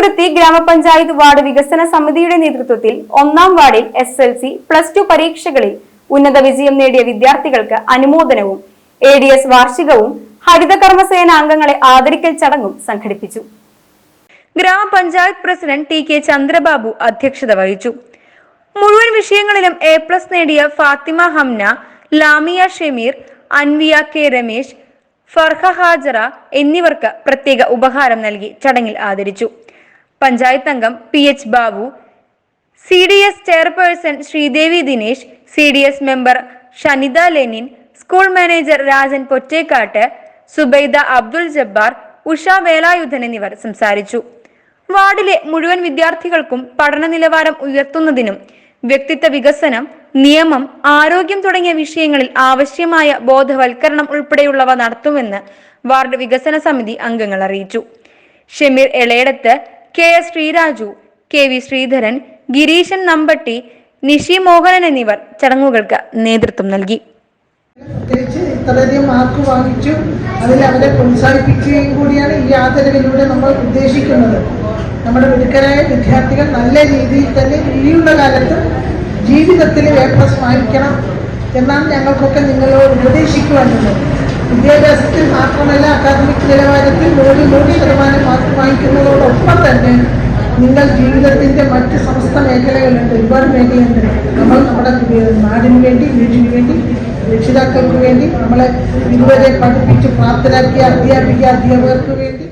കടുത്തുരുത്തി ഗ്രാമപഞ്ചായത്ത് വാർഡ് വികസന സമിതിയുടെ നേതൃത്വത്തിൽ ഒന്നാം വാർഡിൽ S L C plus two പരീക്ഷകളിൽ ഉന്നത വിജയം നേടിയ വിദ്യാർത്ഥികൾക്ക് അനുമോദനവും എ ഡി എസ് വാർഷികവും ഹരിത കർമ്മസേന അംഗങ്ങളെ ആദരിക്കൽ ചടങ്ങും സംഘടിപ്പിച്ചു. ഗ്രാമപഞ്ചായത്ത് പ്രസിഡന്റ് ടി കെ ചന്ദ്രബാബു അധ്യക്ഷത വഹിച്ചു. മുഴുവൻ വിഷയങ്ങളിലും എ പ്ലസ് നേടിയ ഫാത്തിമ ഹംന ലാമിയ ഷെമീർ അൻവിയ കെ രമേശ് ഫർഹ ഹാജറ എന്നിവർക്ക് പ്രത്യേക ഉപഹാരം നൽകി ചടങ്ങിൽ ആദരിച്ചു. പഞ്ചായത്ത് അംഗം P H Babu C D S chairperson Sreedevi Dinesh C D S member Shanitha Lenin school manager Rajan Pottekkat Subaida Abdul Jabbar Usha Velayudhan എന്നിവർ സംസാരിച്ചു. വാർഡിലെ മുഴുവൻ വിദ്യാർത്ഥികൾക്കും പഠന നിലവാരം ഉയർത്തുന്നതിനും വ്യക്തിത്വ വികസനം നിയമം ആരോഗ്യം തുടങ്ങിയ വിഷയങ്ങളിൽ ആവശ്യമായ ബോധവൽക്കരണം ഉൾപ്പെടെയുള്ളവ നടത്തുമെന്ന് വാർഡ് വികസന സമിതി അംഗങ്ങൾ അറിയിച്ചു. Shameer Elayadath K S Sreeraju K V Sreedharan Gireeshan Nambatti Nishi Mohanan എന്നിവർ ചടങ്ങുകൾക്ക് നേതൃത്വം നൽകി. ഇത്രയധികം മാർക്ക് വാങ്ങിച്ചു അതിൽ അവരെ പ്രോത്സാഹിപ്പിക്കുകയും കൂടിയാണ് ഈ ആദരവിലൂടെ നമ്മൾ ഉദ്ദേശിക്കുന്നത്. നമ്മുടെ മിടുക്കരായ വിദ്യാർത്ഥികൾ നല്ല രീതിയിൽ തന്നെ ഇനിയുള്ള കാലത്ത് ജീവിതത്തിൽ എ പ്ലസ് വാങ്ങിക്കണം എന്നാണ് ഞങ്ങൾക്കൊക്കെ നിങ്ങളോട് ഉപദേശിക്കുവാനുള്ളത്. വിദ്യാഭ്യാസത്തിൽ മാത്രമല്ല അക്കാദമിക് നിലവാരത്തിൽ നൂറിൽ നൂറ് ശതമാനം മാർക്ക് വാങ്ങിക്കുന്നതോടൊപ്പം തന്നെ. നിങ്ങൾ ജീവിതത്തിന്റെ മറ്റ് സമസ്ത മേഖലകളുണ്ട്. ഒരുപാട് മേഖലയുണ്ട്. നമ്മൾ നമ്മുടെ നാടിന് വേണ്ടി വീടിന് വേണ്ടി രക്ഷിതാക്കൾക്ക് വേണ്ടി നമ്മളെ ഇതുവരെ പഠിപ്പിച്ച് പ്രാപ്തരാക്കിയ അധ്യാപിക അധ്യാപകർക്ക് വേണ്ടി